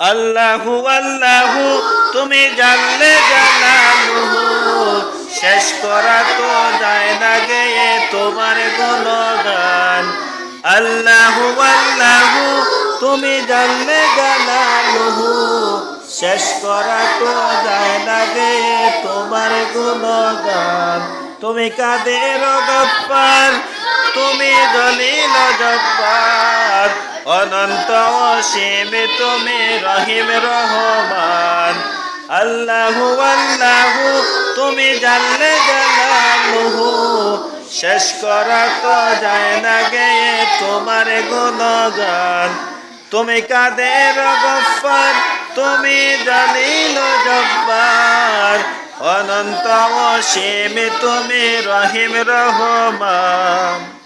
আল্লাহু আল্লাহু, তুমি জানলে জানালুহু। শেষ করা তো যায় না গেয়ে তোমার গুণগান। আল্লাহু আল্লাহু, তুমি জানলে জানালুহু। শেষ করা তো যায় না গেয়ে তোমার গুণগান। তুমি কাদের গপ্পার, তুমি দলিল জব্বার। অনন্ত অসীম তুমি রহিম রহমান। আল্লাহু আল্লাহু, তুমি জানলে জানালুহু। শেষ করা তো যায় না গেয়ে তোমার গুণগান। তুমি কাদের গফার, তুমি জানিল জব্বার। অনন্ত অসীম তুমি রহিম রহমান।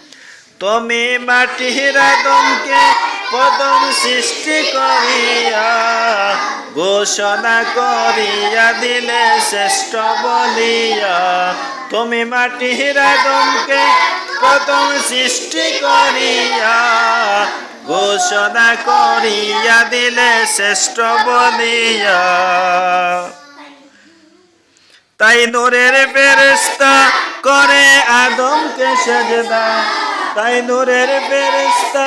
তুমি মাটির আদমকে পদম সৃষ্টি করিয়া, ঘোষণা করিয়া দিলে শ্রেষ্ঠ বলিয়া, তুমি মাটির আদমকে পদম সৃষ্টি করিয়া, ঘোষণা করিয়া দিলে শ্রেষ্ঠ বলিয়া। তাই নূরের ফেরেস্তা করে আদমকে সেজদা, তাই নূরের ফেরেস্তা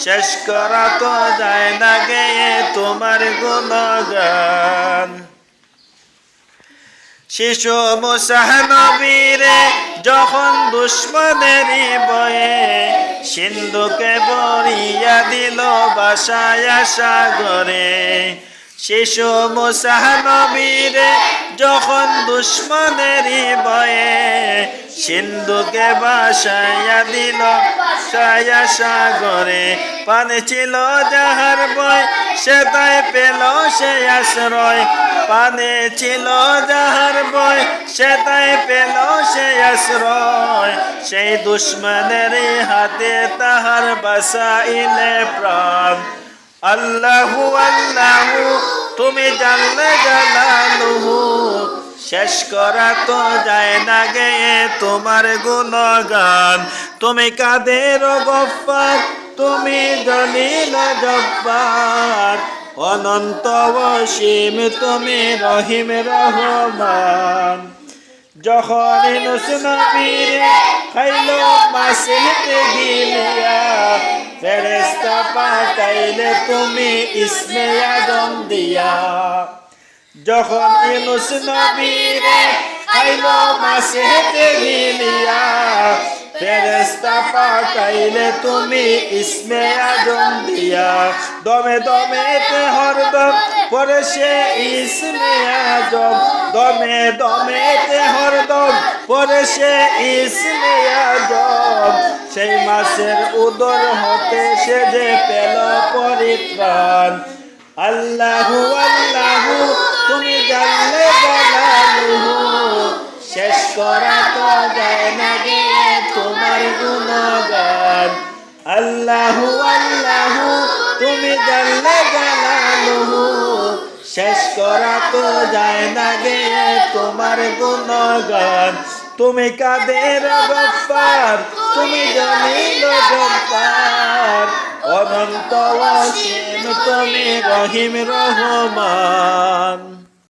শেষ করা তো যায় না গে তোমার গুণগান। শিশু মুসাহনবীরে যখন দুশ্মনেরই বয়ে সিন্ধুকে বরিয়া দিল বাসায় সাগরে, শিশু মুসাহনবীরে যখন দুশ্মনেরই বয়ে সিন্ধুকে বাসায়া দিল, সায়া সাগরে। পানে ছিল যাহার বয় সে তাই পেল সে আশ্রয়। পানে ছিল যাহার বয় সে তাই পেল সে আশ্রয়। সেই দুশ্মনের হাতে তাহার বাসাইলে প্রাণ। আল্লাহু আল্লাহু তুমি জানলে জানালুহু শেষ করা তো যায় না গে তোমার গুণগান। তুমি কাদের গফার, তুমি দলিল জব্বার। অনন্ত অসীম, তুমি রহিম রহমান। যখন নবীরে খাইল মাসে গিলিয়া ফেরেস্তা পাঠাইলে তুমি ইসমে আদম দিয়া। যখন ইনুস নবীরে খাইল মাসে গিলিয়া ফেরেস্তা পাঠাইলে তুমি ইসমে আদম দিয়া। দমে দমে তে হরদম পরে সে ইসমে দমে দমে তে হরদম পরে সে ইসমে মাসের উদর হতে সে যে পেল পরিত্রাণ। আল্লাহু আল্লাহু, তুমি জানলে জানালুহু শেষ করা তো যায় না গে তোমার গুণগান আল্লাহু আল্লাহু, তুমি জানলে জানালুহু শেষ করা তো যায় না গে তোমার গুণগান তুমি কাদের গফার তুমি জানিল গফার অনন্ত অসীম তুমি রহিম রহমান।